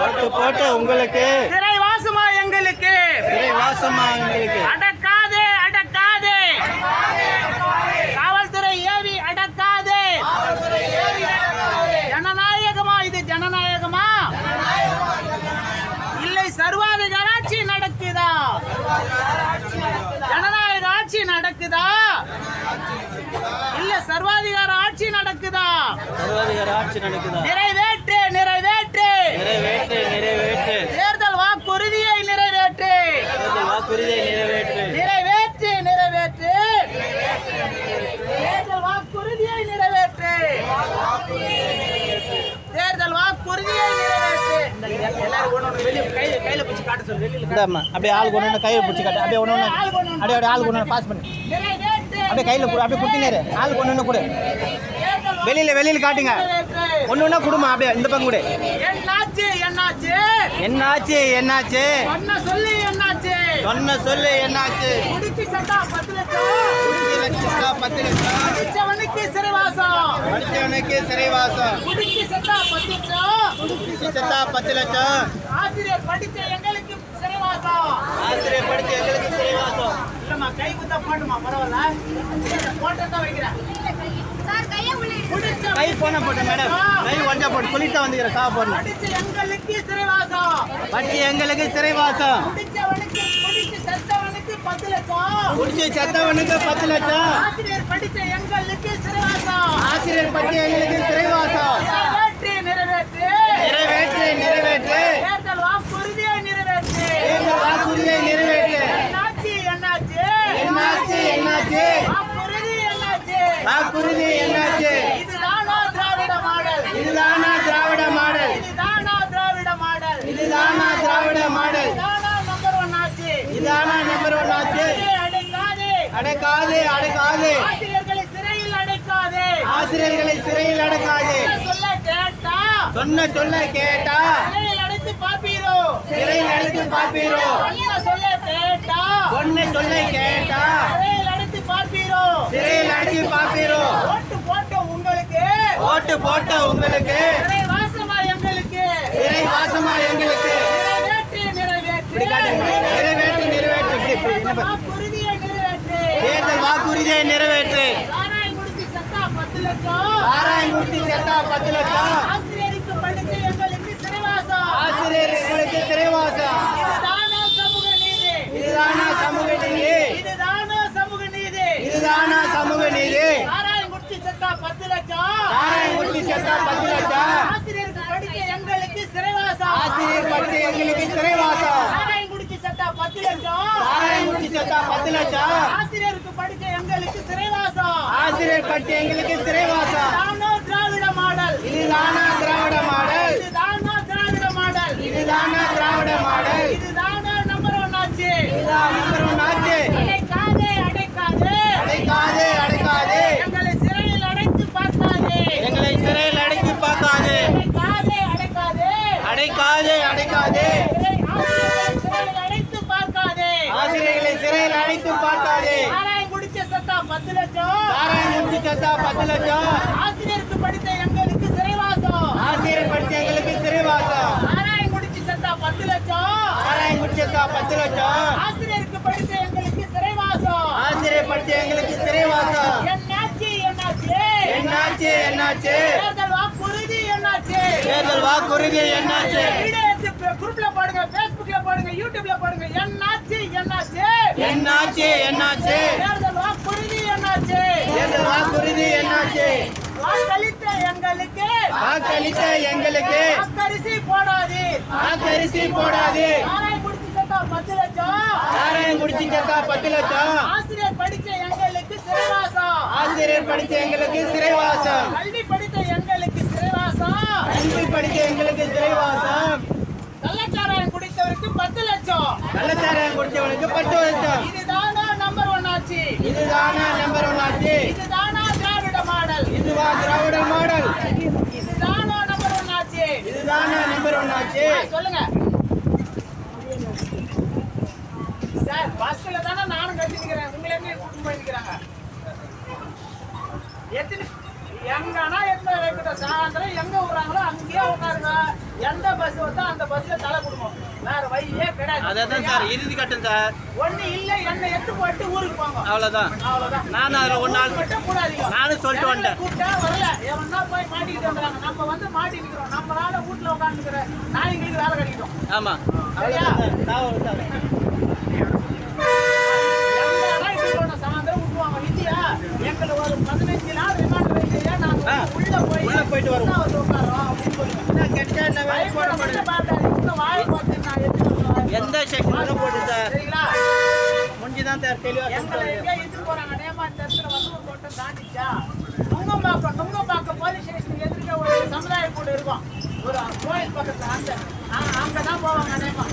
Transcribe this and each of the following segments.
போட்ட உங்களுக்கு. சிறைவாசமா எங்களுக்கு. சிறை வாசமா எங்களுக்கு. அடக்காதே அடக்காதே. காவல்துறை ஏவி அடக்காதே. ஜனநாயகமா இது ஜனநாயகமா? இல்லை சர்வாதிகார ஆட்சி நடக்குதா? ஜனநாயக ஆட்சி நடக்குதா? இல்ல சர்வாதிகார ஆட்சி நடக்குதா? சர்வாதிகார ஆட்சி நடக்குதா நிறைவேற்று நிறைவேற்று நிறைவேற்று நிறைவேற்று தேர்தல் வாக்குறுதியை நிறைவேற்று தேர்தல் வாக்குறுதியை நிறைவேற்று நிறைவேற்று நிறைவேற்று தேர்தல் வாக்குறுதியை நிறைவேற்று தேர்தல் வாக்குறுதியை நிறைவேற்று எல்லாரும் ஒண்ணு ஒண்ணு வெளிய கையில கையில பிடிச்சு காட்ட சொல்லு வெளியில காட்டு. இந்தாம்மா அப்படியே ஆள் கொண்டு வந்து கையை பிடிச்சி காட்டு. அப்படியே ஒன்று ஒன்று அப்படியே அப்படியே ஆள் கொண்டு பாஸ் பண்ணி. அப்படியே கையில் கொடு அப்படியே கொடுத்தினேரு ஆள் கொண்டு வந்து கொடு. வெளியில் வெளியில் காட்டுங்க. ஒன்று ஒன்றா கொடுமா அப்படியே இந்த பக்கம் கொடு. என்னாச்சு என்னாச்சு? என்னாச்சு சொன்ன சொல்லி என்னாச்சு? சொன்ன சொல்லு என்னாச்சு? முடிச்சு சட்டா பத்து லட்சம். பத்து லட்சம். படிச்சவனுக்கு சிறைவாசம். சிறைவாசம். முடிச்சு சட்டா பத்து லட்சம். பத்து லட்சம். ஆசிரியர் படிச்ச சிறைவாசம் ஆசிரியர் படித்த எங்களுக்கு சிறைவாசம். இல்லம்மா கை குத்தா போட்டுமா பரவாயில்ல. போட்டு தான் வைக்கிறேன் கை போன போட்டேன் மேடம். கை ஒன்றா போட்டு சொல்லிட்டு வந்துக்கிறேன் சா போடணும். படிச்ச எங்களுக்கு சிறைவாசம். படித்த எங்களுக்கு சிறைவாசம். முடிச்சு செத்தவனுக்கு பத்து லட்சம். ஆசிரியர் படிச்ச எங்களுக்கு சிறைவாசம். ஆசிரியர் படித்த எங்களுக்கு சிறைவாசம் நிறைவேற்று நிறைவேற்று நிறைவேற்று நிறைவேற்று தேர்தல் வாக்குறுதியை நிறைவேற்று தேர்தல் வாக்குறுதியை நிறைவேற்று என்னாச்சு என்னாச்சு என்னாச்சு என்னாச்சு வாக்குறுதி என்னாச்சு வாக்குறுதி என்னாச்சு? இதுதானா திராவிட மாடல்? இதுதானா திராவிட மாடல்? இதுதானா திராவிட மாடல்? இதுதானா திராவிட மாடல்? நம்பர் ஒன் ஆட்சி இதுதானா நம்பர் ஒன் ஆச்சு? அடைக்காதே. அடக்காது அடக்காது. ஆசிரியர்களை சிறையில் அடைக்காதே. ஆசிரியர்களை சிறையில் அடக்காது. சொல்ல கேட்டா? சொன்ன சொல்ல கேட்டா? சிறையில் அடைத்து பார்ப்பீரோ? சிறையில் அடைத்து பார்ப்பீரோ? சொன்ன சொல்ல கேட்டா? சொன்ன சொல்ல கேட்டா சிறையில் அடைத்து பார்ப்பீரோ சிறையில் அடைத்து பார்ப்பீரோ ஓட்டு போட்ட உங்களுக்கு ஓட்டு போட்ட உங்களுக்கு. வாசமா எங்களுக்கு. நிறைவேற்று. நிறைவேற்று. தேர்தல் வாக்குறுதியை நிறைவேற்று. சாராயங்குடிக்கு சட்டா பத்து லட்சம் ஆராயங்குடி செத்தா பத்து லட்சம் ஆசிரியருக்கு படித்த எங்களுக்கு சிறைவாசம் ஆசிரியர்களுக்கு சிறைவாசம் இதுதானா சமூக நீதி இதுதானா சமூக நீதி இதுதானா சமூக நீதி இதுதானா சமூக நீதி சாராயங்குடிக்கு சட்டா பத்து லட்சம் ஆராயங்குடி செத்தா பத்து லட்சம் ஆசிரியருக்கு படித்த எங்களுக்கு சிறைவாசம் ஆசிரியர் படித்த எங்களுக்கு சிறைவாசம். பத்து லட்சம். பத்து லட்சம். ஆசிரியருக்கு படித்த எங்களுக்கு சிறைவாசம். ஆசிரியர் படித்த எங்களுக்கு சிறைவாசம். தானோ திராவிட மாடல். இதுதானா திராவிட மாடல் இதுதானா திராவிட மாடல் இதுதானா திராவிட மாடல் இதுதானா நம்பர் ஒன் ஆச்சு இதுதான் நம்பர் ஒன் ஆச்சு அடைக்காதே அடைக்காதே அடைக்காதே அடைக்காதே எங்களை சிறையில் அடைத்து பார்க்காதே எங்களை சிறையில் அடைத்து பார்க்காது அடைக்காதே அடைக்காதே அடைக்காதே. அடைத்து பார்க்காதே. ஆசிரியர்களை சிறையில் அடைத்து பார்க்காதே. ஆராயம் குடிச்ச சத்தா பத்து லட்சம். ஆராயங்குடி செத்தா பத்து லட்சம். ஆசிரியருக்கு படித்த எங்களுக்கு சிறைவாசம். ஆசிரியர் படித்த எங்களுக்கு சிறைவாசம். ஆராயம் குடிச்சு சத்தா பத்து லட்சம். ஆராயங்குடி செத்தா பத்து லட்சம். ஆசிரியருக்கு படித்த எங்களுக்கு சிறைவாசம். ஆசிரியர் படித்த எங்களுக்கு சிறைவாசம். என்னாச்சு என்னாச்சு? என்னாச்சு என்னாச்சு? தேர்தல் வாக்குறுதி என்னாச்சு? குரூப்ல போடுங்க பேஸ்புக்ல போடுங்க யூடியூப்ல போடுங்க. என்னாச்சு என்னாச்சு? என்னாச்சு என்னாச்சு? தேர்தல் வாக்குறுதி என்னாச்சு? தேர்தல் வாக்குறுதி என்னாச்சு? வாக்களித்த எங்களுக்கு வாக்களித்த எங்களுக்கு வாக்கரிசி போடாது. வாக்கரிசி போடாது. ஆராய் குடிச்சு சட்டா பத்து லட்சம். சாராயம் குடிச்சு பத்து லட்சம். ஆசிரியர் படிச்ச எங்களுக்கு சிறைவாசம். ஆசிரியர் படித்த எங்களுக்கு சிறைவாசம். கல்வி படித்த கல்வி படித்த எங்களுக்கு சிறைவாசம் கள்ளச்சாராயம் குடித்தவருக்கு பத்து லட்சம். கள்ளச்சாராயம் குடிச்சவனுக்கு பத்து லட்சம். இதுதானா நம்பர் ஒன் ஆச்சு இதுதானா நம்பர் ஒன் ஆச்சு இதுதானா திராவிட மாடல். இதுவா திராவிட மாடல். இதுதானா நம்பர் ஒன் ஆச்சு இதுதானா நம்பர் ஒன் ஆச்சு சொல்லுங்க. சார் பஸ்ல தானே நானும் கட்டிக்கிறேன் உங்களை கூட்டிட்டு போயிருக்கிறாங்க எத்தனை? எங்கன்னா எத்தனை வைக்கட்டும் சாயந்தரம் எங்க விடுறாங்களோ அங்கேயே உட்காருங்க. எந்த பஸ் வந்தா அந்த பஸ்ல தலை கொடுக்கும் வேற வழியே கிடையாது. அதான் சார் இறுதி கட்டம் சார். ஒண்ணு இல்ல என்ன எட்டு போட்டு ஊருக்கு போங்க. அவ்வளோதான் அவ்வளவுதான். நானும் அதில் ஒரு நாள் மட்டும் கூடாதீங்க. நானும் சொல்லிட்டு வந்துட்டேன். கூப்பிட்டா வரல. எவனா போய் மாட்டிக்கிட்டு வந்துறாங்க நம்ம வந்து மாட்டிக்கிறோம் நம்மளால வீட்டுல உட்காந்துக்கிற நாய்ங்களுக்கு வேலை கிடைக்கும். ஆமாம் சரியா? எங்கெல்லாம் எந்த செக்ஷன் போட்டு சார் சரிங்களா? முடிஞ்சு தான் சார் தெளிவாக? நுங்கம்பாக்கம், நுங்கம்பாக்கம் police station எதிர்க்க ஒரு சமுதாய கூடம் இருக்கும். ஒரு கோயில் பக்கத்துல அந்த அ- அங்கதான் போவாங்க நேமா.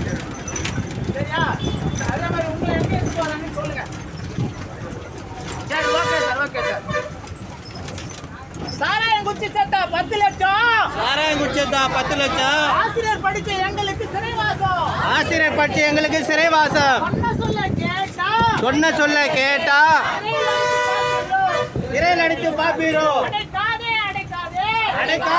பத்து லட்சம். சாராயம் குடிச்சதா? பத்து லட்சம். ஆசிரியர் படிச்ச எங்களுக்கு சிறைவாசம். ஆசிரியர் பற்றி எங்களுக்கு சிறைவாசம். சொன்ன சொல்ல கேட்டா. சிறையில் அடைத்து பார்ப்பீரோ அடைக்காதே அடைக்காதே. அடைக்கா